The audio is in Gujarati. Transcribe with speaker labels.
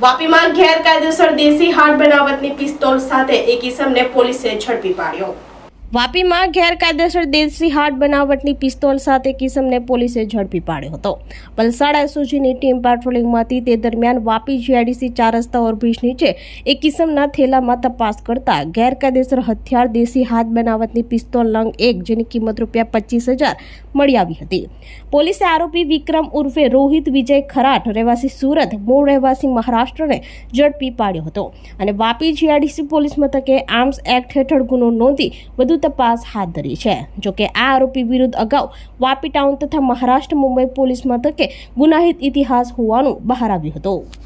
Speaker 1: વાપીમાં ગેરકાયદેસર દેશી હાથ બનાવટની પિસ્તોલ સાથે એક ઇસમને પોલીસે ઝડપી પાડ્યો. વાપીમાં ગેરકાયદેસર દેશી હાથ બનાવટની પિસ્તોલ સાથે કિસમને પોલીસે ઝડપી પાડ્યો હતો. વલસાડ એસઓજીની ટીમ પેટ્રોલિંગમાંથી તે દરમિયાન વાપી જીઆઈડીસી ચાર રસ્તા ઓવરબ્રિજ નીચે એક કિસમના થેલામાં તપાસ કરતા ગેરકાયદેસર હથિયાર દેશી હાથ બનાવટની પિસ્તોલ લંગ એક જેની કિંમત રૂપિયા પચીસ હજાર મળી આવી હતી. પોલીસે આરોપી વિક્રમ ઉર્ફે રોહિત વિજય ખરાટ રહેવાસી સુરત, મૂળ રહેવાસી મહારાષ્ટ્રને ઝડપી પાડ્યો હતો અને વાપી જીઆઈડીસી પોલીસ મથકે આર્મ્સ એક્ટ હેઠળ ગુનો નોંધી તપાસ હાથ ધરી છે. જોકે આ આરોપી વિરુદ્ધ અગાઉ વાપી ટાઉન તથા મહારાષ્ટ્ર મુંબઈ પોલીસ મથકે ગુનાહિત ઇતિહાસ હોવાનું બહાર આવ્યું હતું.